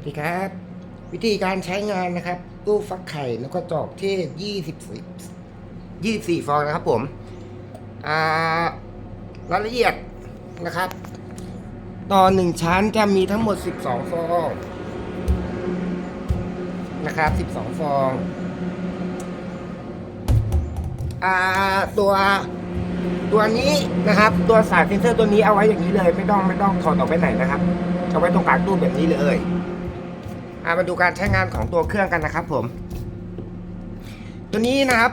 วัสดีครับ วิธีการใช้งานนะครับตู้ฟักไข่แล้วก็จอกเทศ24 24ฟองนะครับผมรายละเอียดนะครับ ต่อหนึ่งชั้นจะมีทั้งหมด12ฟองนะครับ12ฟองอตัวตัวนี้นะครับ ตัวสายเซนเซอร์ตัวนี้เอาไว้อย่างนี้เลย ไม่ต้องไม่ต้องถอดออกไปไหนนะครับเอาไว้ตรงกลางตู้แบบนี้เลยามาดูการใช้งานของตัวเครื่องกันนะครับผม ตัวนี้นะครับ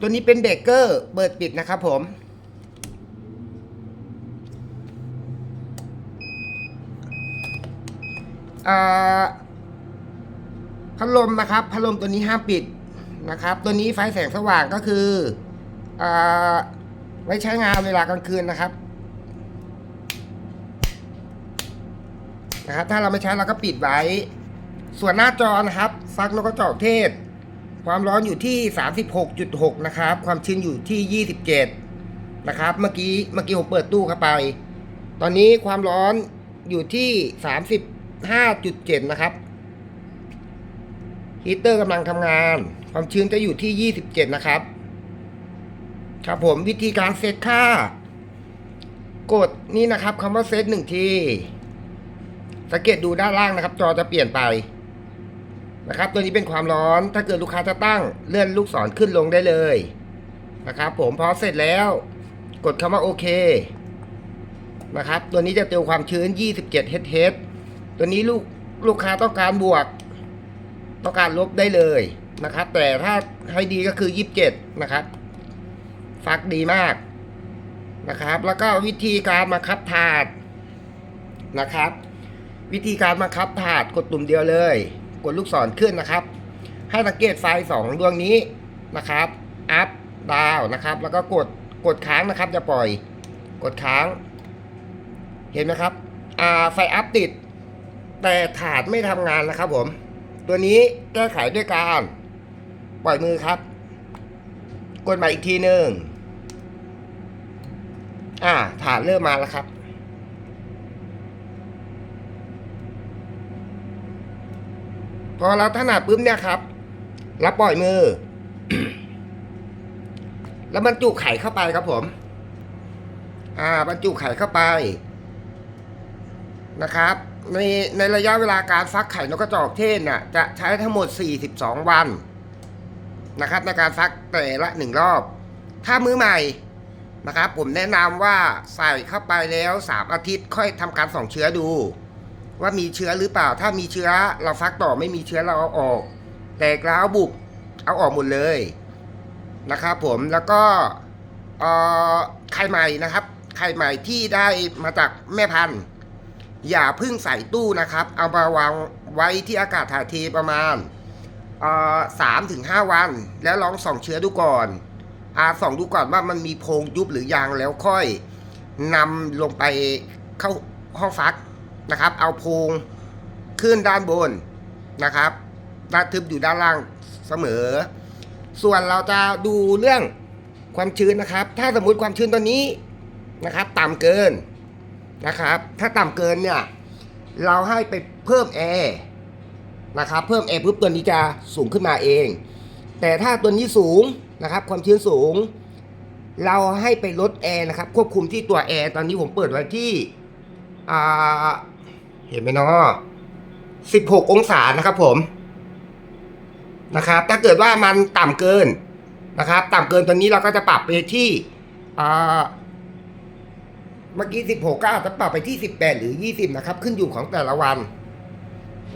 ตัวนี้เป็นเบรกเกอร์เปิดปิดนะครับผมพัดลมนะครับพัดลมตัวนี้ห้ามปิดนะครับ ตัวนี้ไฟแสงสว่างก็คืออไว้ใช้งานเวลากลางคืนนะครับนะครับ ถ้าเราไม่ใช้เราก็ปิดไว้ ส่วนหน้าจอนะครับฟักนกกระจอกเทศ ความร้อนอยู่ที่ 36.6 นะครับ ความชื้นอยู่ที่ 27 นะครับ เมื่อกี้เมื่อกี้ผมเปิดตู้เข้าไป ตอนนี้ความร้อนอยู่ที่ 35.7 นะครับฮีเตอร์กำลังทำงาน ความชื้นจะอยู่ที่ 27 นะครับ ครับผมวิธีการเซตค่า กดนี่นะครับคำว่าเซตหนึ่งทีสังเกตดูด้านล่างนะครับ จอจะเปลี่ยนไป นะครับ ตัวนี้เป็นความร้อน ถ้าเกิดลูกค้าจะตั้งเลื่อนลูกศรขึ้นลงได้เลยนะครับ ผมพอเสร็จแล้ว กดคำว่าโอเคนะครับ ตัวนี้จะเติมความชื้น 27เฮดเฮดตัวนี้ลูกลูกค้าต้องการบวก ต้องการลบได้เลยนะครับ แต่ถ้าให้ดีก็คือ 27 นะครับ ฟักดีมากนะครับ แล้วก็วิธีการมาคับถาดนะครับ วิธีการมาคับถาดกดตุ่มเดียวเลย ดลูกศรขึ้นนะครับ ให้สังเกตไฟสองดวงนี้นะครับ อัพ ดาวนะครับ แล้วก็กด กดค้างนะครับ จะปล่อย กดค้าง เห็นไหมครับ อ่า ไฟอัพติด แต่ถาดไม่ทำงานนะครับผม ตัวนี้แก้ไขด้วยการ ปล่อยมือครับ กดใหม่อีกทีหนึ่งอ่า ถาดเริ่มมาแล้วครับ พอเราถนัดปุ๊บเนี่ยครับแล้วปล่อยมือ แล้วบรรจุไข่เข้าไปครับผม อ่า บรรจุไข่เข้าไป นะครับ ในในระยะเวลาการฟักไข่นกกระจอกเทศน่ะ จะใช้ทั้งหมด 42 วัน นะครับ ในการฟักแต่ละหนึ่งรอบ ถ้ามือใหม่นะครับ ผมแนะนำว่าใส่เข้าไปแล้ว 3 อาทิตย์ค่อยทำการส่องเชื้อดู ว่ามีเชื้อหรือเปล่า ถ้ามีเชื้อเราฟักต่อไม่มีเชื้อเราเอาออก แตกร้าวบุบเอาออกหมดเลยนะครับผมแล้วก็ไข่ใหม่นะครับ ไข่ใหม่ที่ได้มาจากแม่พันธุ์อย่าเพึ่งใส่ตู้นะครับ เอามาวางไว้ที่อากาศถ่ายเทประมาณสามถึงห้าวัน แล้วลองส่องเชื้อดูก่อนอาส่องดูก่อนว่ามันมีโพรงยุบหรือยังแล้วค่อยนำลงไปเข้าห้องฟัก นะครับ เอาโพงขึ้นด้านบนนะครับด้านทึบอยู่ด้านล่างเสมอ ส่วนเราจะดูเรื่องความชื้นนะครับ ถ้าสมมุติความชื้นตัวนี้นะครับ ต่ำเกินนะครับ ถ้าต่ำเกินเนี่ยเราให้ไปเพิ่มแอร์นะครับ เพิ่มแอร์ปุ๊บตัวนี้จะสูงขึ้นมาเอง แต่ถ้าตัวนี้สูงนะครับ ความชื้นสูง เราให้ไปลดแอร์นะครับ ควบคุมที่ตัวแอร์ตอนนี้ผมเปิดไว้ที่อ่า เห็นไหมเนาะ16องศานะครับผมนะครับถ้าเกิดว่ามันต่ำเกินนะครับ ต่ำเกินตัวนี้เราก็จะปรับไปที่เมื่อกี้16ก็อาจจะปรับไปที่18หรือ20นะครับ ขึ้นอยู่ของแต่ละวัน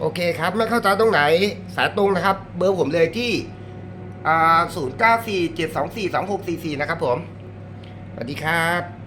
โอเคครับไม่เข้าใจตรงไหนสายตรงนะครับ เบอร์ผมเลยที่อ่า0947242644นะครับผม สวัสดีครับ